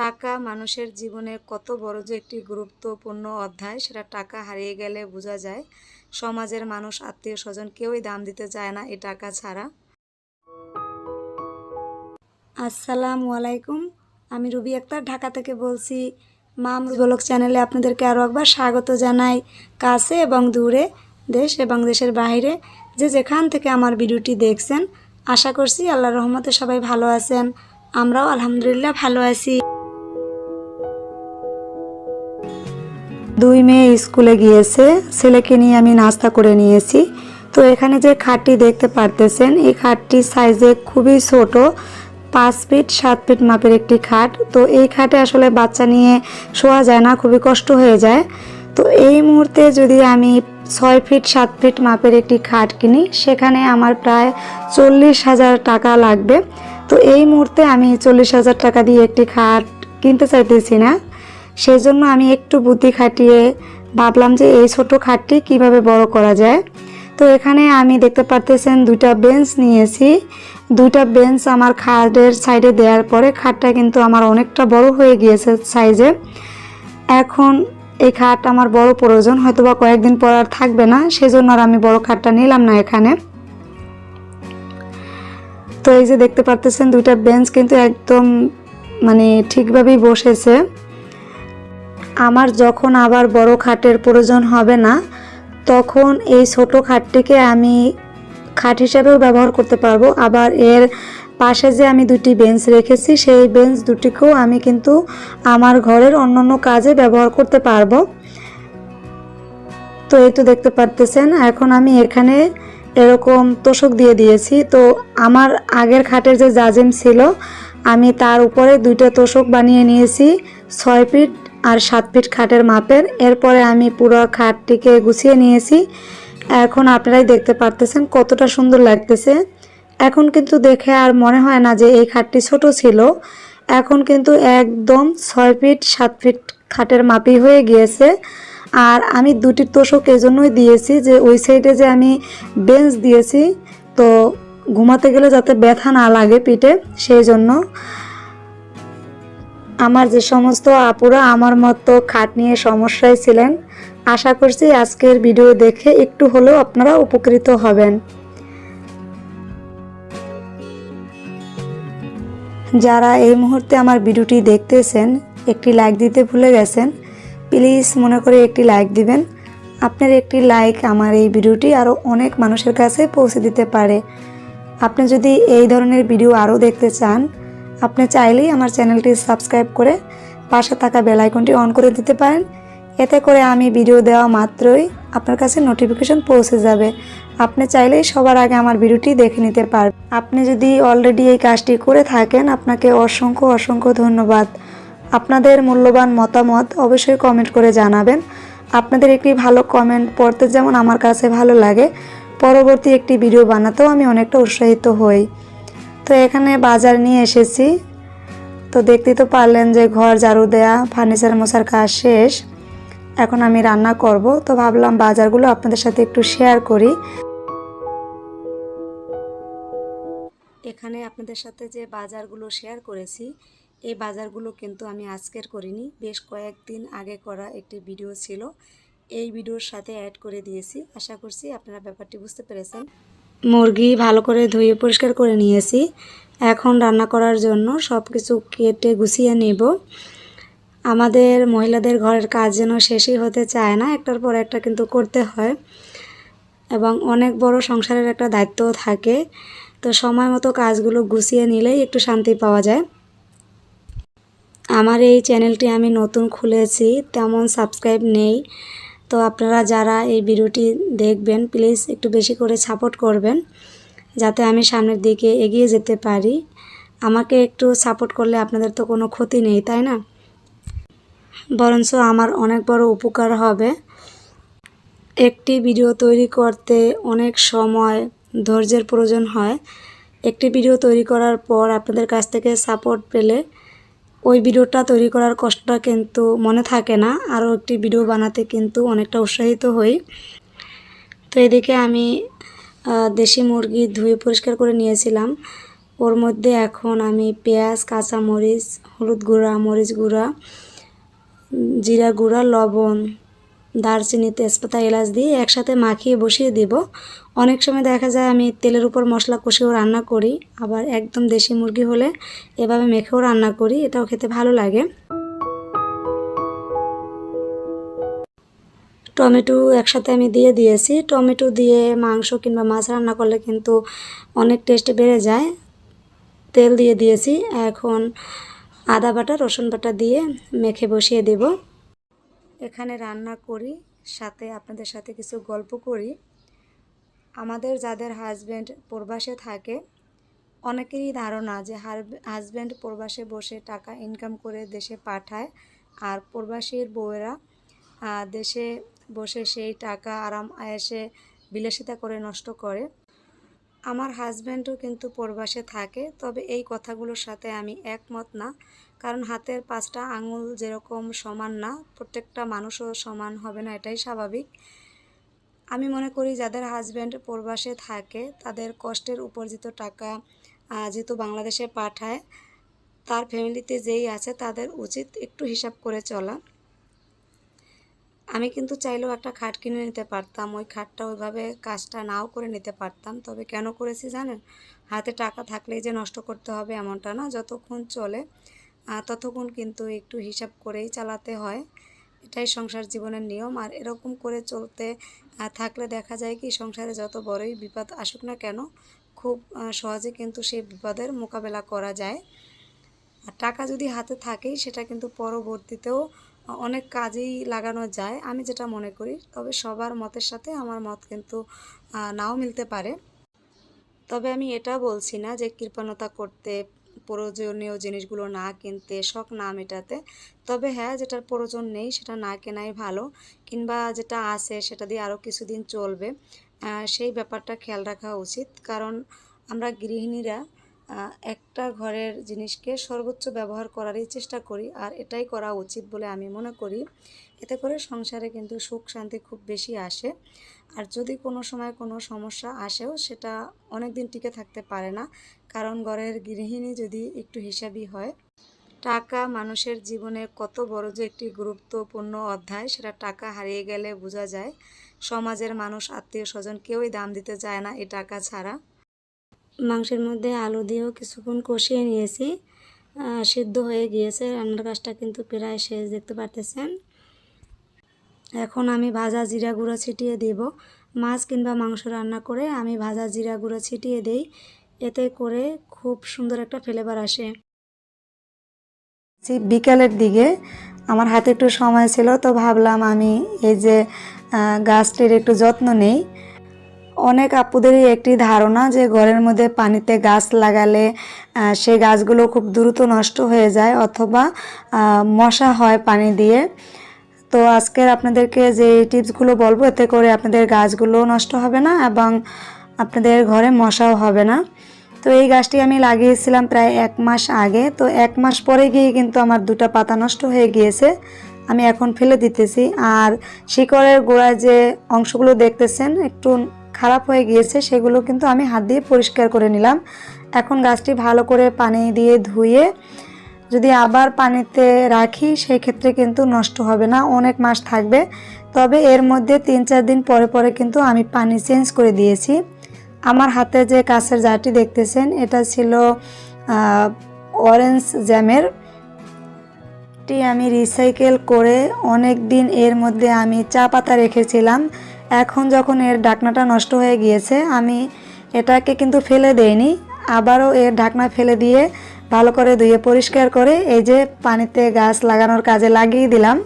টাকা মানুষের জীবনে কত বড় যে একটি গুরুত্বপূর্ণ অধ্যায়, সেটা টাকা হারিয়ে গেলে বোঝা যায়। সমাজের মানুষ, আত্মীয় স্বজন কেউই দাম দিতে চায় না এই টাকা ছাড়া। আসসালামু আলাইকুম, আমি রুবি আক্তার, ঢাকা থেকে বলছি মাম ব্লগ চ্যানেলে আপনাদেরকে আরও একবার স্বাগত জানাই। কাছে এবং দূরে, দেশ এবং দেশের বাইরে যে যেখান থেকে আমার ভিডিওটি দেখছেন, আশা করছি আল্লাহ রহমতে সবাই ভালো আছেন। আমরাও আলহামদুলিল্লাহ ভালো আছি। দুই মেয়ে স্কুলে গিয়েছে, ছেলেকে নিয়ে আমি নাস্তা করে নিয়েছি। তো এখানে যে খাটটি দেখতে পারতেছেন, এই খাটটি সাইজে খুবই ছোট, পাঁচ ফিট, সাত ফিট মাপের একটি খাট। তো এই খাটে আসলে বাচ্চা নিয়ে শোয়া যায় না, খুবই কষ্ট হয়ে যায়। তো এই মুহূর্তে যদি আমি ছয় ফিট, সাত ফিট মাপের একটি খাট কিনি, সেখানে আমার প্রায় চল্লিশ হাজার টাকা লাগবে। তো এই মুহূর্তে আমি চল্লিশ হাজার টাকা দিয়ে একটি খাট কিনতে চাইতেছি না। সেই জন্য আমি একটু বুদ্ধি খাটিয়ে ভাবলাম যে এই ছোট খাটটি কীভাবে বড় করা যায়। তো এখানে আমি দেখতে পারতেছেন দুইটা বেঞ্চ নিয়েছি। দুইটা বেঞ্চ আমার খাটের সাইডে দেওয়ার পরে খাটটা কিন্তু আমার অনেকটা বড় হয়ে গিয়েছে সাইজে। এখন এই খাট আমার বড় প্রয়োজন হয়তো বা কয়েকদিন পর আর থাকবে না, সেজন্য আর আমি বড় খাটটা নিলাম না এখানে। তো এই যে দেখতে পারতেছেন দুইটা বেঞ্চ কিন্তু একদম মানে ঠিকভাবেই বসেছে। আমার যখন আবার বড় খাটের প্রয়োজন হবে না, তখন এই ছোট খাটটিকে আমি খাট হিসাবেও ব্যবহার করতে পারব। আবার এর পাশে যে আমি দুটি বেঞ্চ রেখেছি, সেই বেঞ্চ দুটিকেও আমি কিন্তু আমার ঘরের অন্যান্য কাজে ব্যবহার করতে পারব। তো এই তো দেখতে পারতেছেন, এখন আমি এখানে এরকম তোষক দিয়ে দিয়েছি। তো আমার আগের খাটের যে জাজিম ছিল, আমি তার উপরে দুইটা তোষক বানিয়ে নিয়েছি, ছয় ফিট আর সাত ফিট খাটের মাপের। এরপরে আমি পুরো খাটটিকে গুছিয়ে নিয়েছি। এখন আপনারাই দেখতে পারতেছেন কতটা সুন্দর লাগতেছে। এখন কিন্তু দেখে আর মনে হয় না যে এই খাটটি ছোট ছিল। এখন কিন্তু একদম ছয় ফিট, সাত ফিট খাটের মাপই হয়ে গিয়েছে। আর আমি দুটি তোষক এই জন্যই দিয়েছি যে ওই সাইডে যে আমি বেঞ্চ দিয়েছি, তো ঘুমাতে গেলে যাতে ব্যথা না লাগে পিঠে, সেই জন্য। আমার যে সমস্ত আপুরা আমার মতো খাট নিয়ে সমস্যায় ছিলেন, আশা করছি আজকের ভিডিও দেখে একটু হলেও আপনারা উপকৃত হবেন। যারা এই মুহূর্তে আমার ভিডিওটি দেখতেছেন, একটি লাইক দিতে ভুলে গেছেন প্লিজ মনে করে একটি লাইক দিবেন। আপনার একটি লাইক আমার এই ভিডিওটি আরও অনেক মানুষের কাছে পৌঁছে দিতে পারে। আপনি যদি এই ধরনের ভিডিও আরও দেখতে চান আপনি চাইলেই আমার চ্যানেলটি সাবস্ক্রাইব করে পাশে থাকা বেল আইকনটি অন করে দিতে পারেন। এতে করে আমি ভিডিও দেওয়া মাত্রই আপনার কাছে নোটিফিকেশন পৌঁছে যাবে। আপনি চাইলেই সবার আগে আমার ভিডিওটি দেখে নিতে পারবেন। আপনি যদি অলরেডি এই কাজটি করে থাকেন, আপনাকে অসংখ্য অসংখ্য ধন্যবাদ। আপনাদের মূল্যবান মতামত অবশ্যই কমেন্ট করে জানাবেন। আপনাদের একটি ভালো কমেন্ট পড়তে যেমন আমার কাছে ভালো লাগে, পরবর্তী একটি ভিডিও বানাতেও আমি অনেকটা উৎসাহিত হই। তো এখানে বাজার নিয়ে এসেছি। তো দেখতেই তো পারলেন যে ঘর, ঝাড়ু দেয়া, ফার্নিচার মশার কাজ শেষ। এখন আমি রান্না করব। তো ভাবলাম বাজারগুলো আপনাদের সাথে একটু শেয়ার করি। এখানে আপনাদের সাথে যে বাজারগুলো শেয়ার করেছি, এই বাজারগুলো কিন্তু আমি আজকের করিনি। বেশ কয়েকদিন আগে করা একটি ভিডিও ছিল। এই ভিডিওর সাথে অ্যাড করে দিয়েছি। আশা করছি আপনারা ব্যাপারটি বুঝতে পেরেছেন। মুরগি ভালো করে ধুয়ে পরিষ্কার করে নিয়েছি। এখন রান্না করার জন্য সব কিছু কেটে গুছিয়ে নেব। আমাদের মহিলাদের ঘরের কাজ যেন শেষই হতে চায় না, একটার পর একটা কিন্তু করতে হয়। এবং অনেক বড় সংসারের একটা দায়িত্বও থাকে। তো সময় মতো কাজগুলো গুছিয়ে নিলেই একটু শান্তি পাওয়া যায়। আমার এই চ্যানেলটি আমি নতুন খুলেছি, তেমন সাবস্ক্রাইব নেই। তো আপনারা যারা এই ভিডিওটি দেখবেন প্লিজ একটু বেশি করে সাপোর্ট করবেন, যাতে আমি সামনের দিকে এগিয়ে যেতে পারি। আমাকে একটু সাপোর্ট করলে আপনাদের তো কোনো ক্ষতি নেই, তাই না? বরঞ্চ আমার অনেক বড় উপকার হবে। একটি ভিডিও তৈরি করতে অনেক সময় ধৈর্যের প্রয়োজন হয়। একটি ভিডিও তৈরি করার পর আপনাদের কাছ থেকে সাপোর্ট পেলে ওই ভিডিওটা তৈরি করার কষ্টটা কিন্তু মনে থাকে না। আরও একটি ভিডিও বানাতে কিন্তু অনেকটা উৎসাহিত হই। তো এদিকে আমি দেশি মুরগি ধুয়ে পরিষ্কার করে নিয়েছিলাম। ওর মধ্যে এখন আমি পেঁয়াজ, কাঁচা মরিচ, হলুদ গুঁড়া, মরিচ গুঁড়া, জিরা গুঁড়া, লবণ, দারচিনি, তেজপাতা, এলাচ দিয়ে একসাথে মাখিয়ে বসিয়ে দেব। অনেক সময় দেখা যায় আমি তেলের উপর মশলা কষেও রান্না করি, আবার একদম দেশি মুরগি হলে এভাবে মেখেও রান্না করি, এটাও খেতে ভালো লাগে। টমেটো একসাথে আমি দিয়ে দিয়েছি, টমেটো দিয়ে মাংস কিংবা মাছ রান্না করলে কিন্তু অনেক টেস্ট বেড়ে যায়। তেল দিয়ে দিয়েছি, এখন আদা বাটা, রসুন বাটা দিয়ে মেখে বসিয়ে দেব। এখানে রান্না করি, সাথে আপনাদের সাথে কিছু গল্প করি। আমাদের যাদের হাজব্যান্ড প্রবাসে থাকে, অনেকেরই ধারণা যে হাজব্যান্ড প্রবাসে বসে টাকা ইনকাম করে দেশে পাঠায় আর প্রবাসীর বউয়েরা দেশে বসে সেই টাকা আরাম আয়েসে বিলাসিতা করে নষ্ট করে। আমার হাজব্যান্ডও কিন্তু প্রবাসে থাকে, তবে এই কথাগুলোর সাথে আমি একমত না। কারণ হাতের পাঁচটা আঙুল যেরকম সমান না, প্রত্যেকটা মানুষও সমান হবে না, এটাই স্বাভাবিক। আমি মনে করি যাদের হাজব্যান্ড প্রবাসে থাকে, তাদের কষ্টের উপার্জিত টাকা যেহেতু বাংলাদেশে পাঠায়, তার ফ্যামিলিতে যেই আছে তাদের উচিত একটু হিসাব করে চলা। আমি কিন্তু চাইলেও একটা খাট কিনে নিতে পারতাম, ওই খাটটা ওইভাবে কাজটা নাও করে নিতে পারতাম, তবে কেন করেছি জানেন? হাতে টাকা থাকলেই যে নষ্ট করতে হবে এমনটা না, যতক্ষণ চলে ততক্ষণ কিন্তু একটু হিসাব করেই চালাতে হয়। এটাই সংসার জীবনের নিয়ম। আর এরকম করে চলতে থাকলে দেখা যায় কি, সংসারে যত বড়ই বিপদ আসুক না কেন, খুব সহজে কিন্তু সেই বিপদের মোকাবেলা করা যায়। আর টাকা যদি হাতে থাকেই, সেটা কিন্তু পরবর্তীতেও অনেক কাজেই লাগানো যায়, আমি যেটা মনে করি। তবে সবার মতের সাথে আমার মত কিন্তু নাও মিলতে পারে। তবে আমি এটা বলছি না যে কৃপণতা করতে প্রয়োজনীয় জিনিসগুলো না কিনতে শখ না মেটাতে। তবে হ্যাঁ যেটার প্রয়োজন নেই সেটা না কেনাই ভালো, কিংবা যেটা আছে সেটা দিয়ে আরও কিছুদিন চলবে। সেই ব্যাপারটা খেয়াল রাখা উচিত। কারণ আমরা গৃহিণীরা একটা ঘরের জিনিসকে সর্বোচ্চ ব্যবহার করারই চেষ্টা করি, আর এটাই করা উচিত বলে আমি মনে করি। এতে করে সংসারে কিন্তু সুখ শান্তি খুব বেশি আসে। আর যদি কোনো সময় কোনো সমস্যা আসেও সেটা অনেক দিন টিকে থাকতে পারে না, কারণ ঘরের গৃহিণী যদি একটু হিসাবই হয়, টাকা মানুষের জীবনে কত বড় যে একটি গুরুত্বপূর্ণ অধ্যায়, সেটা টাকা হারিয়ে গেলে বোঝা যায়। সমাজের মানুষ আত্মীয় স্বজন কেউই দাম দিতে চায় না এই টাকা ছাড়া। মাংসের মধ্যে আলু দিয়েও কিছুক্ষণ কষিয়ে নিয়েছি। সিদ্ধ হয়ে গিয়েছে, রান্নার কাজটা কিন্তু প্রায় শেষ, দেখতে পারতেছেন। এখন আমি ভাজা জিরা গুঁড়ো ছিটিয়ে দেব। মাছ কিংবা মাংস রান্না করে আমি ভাজা জিরা গুঁড়ো ছিটিয়ে দেই। এতে করে খুব সুন্দর একটা ফ্লেভার আসে। বিকালের দিকে আমার হাতে একটু সময় ছিল, তো ভাবলাম আমি এই যে গাছটির একটু যত্ন নেই। অনেক আপুদেরই একটি ধারণা যে ঘরের মধ্যে পানিতে গাছ লাগালে সেই গাছগুলো খুব দ্রুত নষ্ট হয়ে যায় অথবা মশা হয় পানি দিয়ে। তো আজকের আপনাদেরকে যে টিপসগুলো বলব, এতে করে আপনাদের গাছগুলো নষ্ট হবে না এবং আপনাদের ঘরে মশাও হবে না। তো এই গাছটি আমি লাগিয়েছিলাম প্রায় এক মাস আগে। তো এক মাস পরে গিয়ে কিন্তু আমার দুটো পাতা নষ্ট হয়ে গিয়েছে। আমি এখন ফেলে দিতেছি। আর শিকড়ের গোড়ায় যে অংশগুলো দেখতেছেন, একটু খারাপ হয়ে গিয়েছে, সেগুলো কিন্তু আমি হাত দিয়ে পরিষ্কার করে নিলাম। এখন গাছটি ভালো করে পানি দিয়ে ধুয়ে যদি আবার পানিতে রাখি সেই ক্ষেত্রে কিন্তু নষ্ট হবে না, অনেক মাস থাকবে। তবে এর মধ্যে তিন চার দিন পরে পরে কিন্তু আমি পানি চেঞ্জ করে দিয়েছি। আমার হাতে যে কাছের জারটি দেখতেছেন, এটা ছিল অরেঞ্জ জ্যামের। টি আমি রিসাইকেল করে অনেক দিন এর মধ্যে আমি চা পাতা রেখেছিলাম। এখন যখন এর ঢাকনাটা নষ্ট হয়ে গিয়েছে, আমি এটাকে কিন্তু ফেলে দেইনি, আবারও এর ঢাকনা ফেলে দিয়ে ভালো করে ধুয়ে পরিষ্কার করে এই যে পানিতে গাছ লাগানোর কাজে লাগিয়ে দিলাম।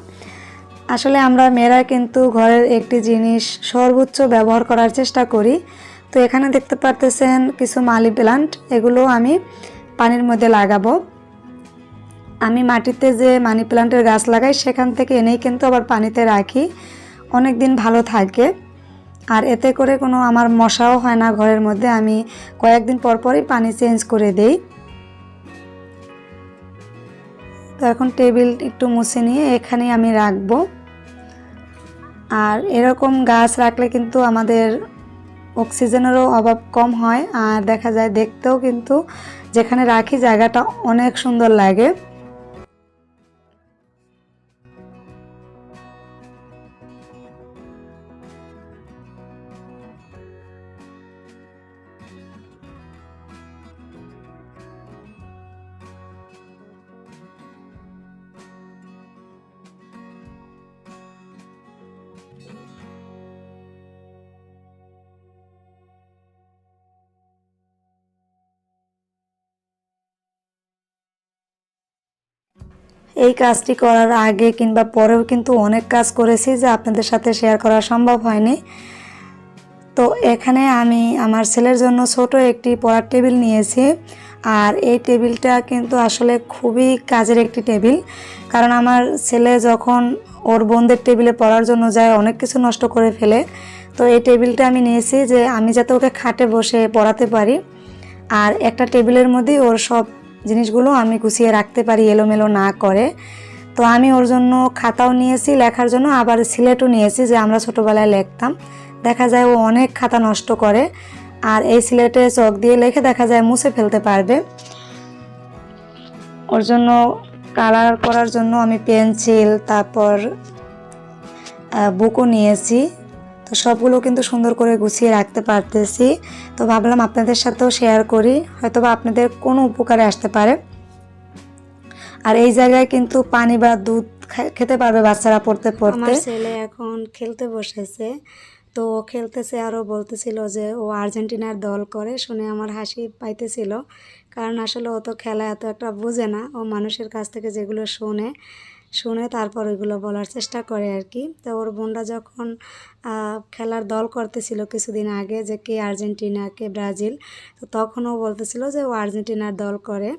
আসলে আমরা মেয়েরা কিন্তু ঘরের একটি জিনিস সর্বোচ্চ ব্যবহার করার চেষ্টা করি। তো এখানে দেখতে পারতেছেন কিছু মালি প্লান্ট, এগুলো আমি পানির মধ্যে লাগাবো। আমি মাটিতে যে মানি প্লান্টের গাছ লাগাই, সেখান থেকে এনেই কিন্তু আবার পানিতে রাখি। অনেক দিন ভালো থাকে। আর এতে করে কোনো আমার মশাও হয় না ঘরের মধ্যে, আমি কয়েকদিন পর পরই পানি চেঞ্জ করে দেই। তো এখন টেবিল একটু মুছে নিয়ে এখানেই আমি রাখব। আর এরকম গাছ রাখলে কিন্তু আমাদের অক্সিজেনেরও অভাব কম হয়, আর দেখা যায় দেখতেও কিন্তু যেখানে রাখি জায়গাটা অনেক সুন্দর লাগে। এই কাজটি করার আগে কিংবা পরেও কিন্তু অনেক কাজ করেছি যা আপনাদের সাথে শেয়ার করা সম্ভব হয়নি। তো এখানে আমি আমার ছেলের জন্য ছোট একটি পড়ার টেবিল নিয়েছি আর এই টেবিলটা কিন্তু আসলে খুবই কাজের একটি টেবিল। কারণ আমার ছেলে যখন ওর বোনদের টেবিলে পড়ার জন্য যায়, অনেক কিছু নষ্ট করে ফেলে। তো এই টেবিলটা আমি নিয়েছি যে আমি যাতে ওকে খাটে বসে পড়াতে পারি। আর একটা টেবিলের মধ্যেই ওর সব জিনিসগুলো আমি গুছিয়ে রাখতে পারি, এলোমেলো না করে। তো আমি ওর জন্য খাতাও নিয়েছি, লেখার জন্য আবার সিলেটও নিয়েছি যে আমরা ছোটোবেলায় লিখতাম। দেখা যায় ও অনেক খাতা নষ্ট করে আর এই সিলেটে চক দিয়ে লেখে, দেখা যায় মুছে ফেলতে পারবে। ওর জন্য কালার করার জন্য আমি পেন্সিল, তারপর বুকও নিয়েছি। তো সবগুলো কিন্তু সুন্দর করে গুছিয়ে রাখতে পারতেছি। তো ভাবলাম আপনাদের সাথেও শেয়ার করি হয়তো বা আপনাদের কোনো উপকারে আসতে পারে। আর এই জায়গায় কিন্তু পানি বা দুধ খেতে পারবে বাচ্চারা পড়তে পড়তে। আমার ছেলে এখন খেলতে বসেছে তো ও খেলতেছে আরও বলতেছিল যে ও আর্জেন্টিনার দল করে শুনে আমার হাসি পাইতেছিল। কারণ আসলে ও তো খেলা এত একটা বোঝে না ও মানুষের কাছ থেকে যেগুলো শোনে শুনে তারপর ওইগুলো বলার চেষ্টা করে আর কি। তো ওর বোনরা যখন খেলার দল করতেছিল কিছুদিন আগে যে কে আর্জেন্টিনা, কে ব্রাজিল, তো তখন ও বলতেছিল যে ও আর্জেন্টিনার দল করে।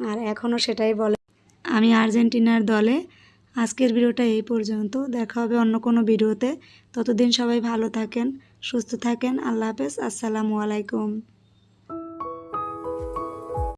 আর এখনও সেটাই বলে। আমি আর্জেন্টিনার দলে। আজকের ভিডিওটা এই পর্যন্ত। দেখা হবে অন্য কোনো ভিডিওতে। ততদিন সবাই ভালো থাকেন, সুস্থ থাকেন। আল্লাহ হাফেজ। আসসালামু আলাইকুম।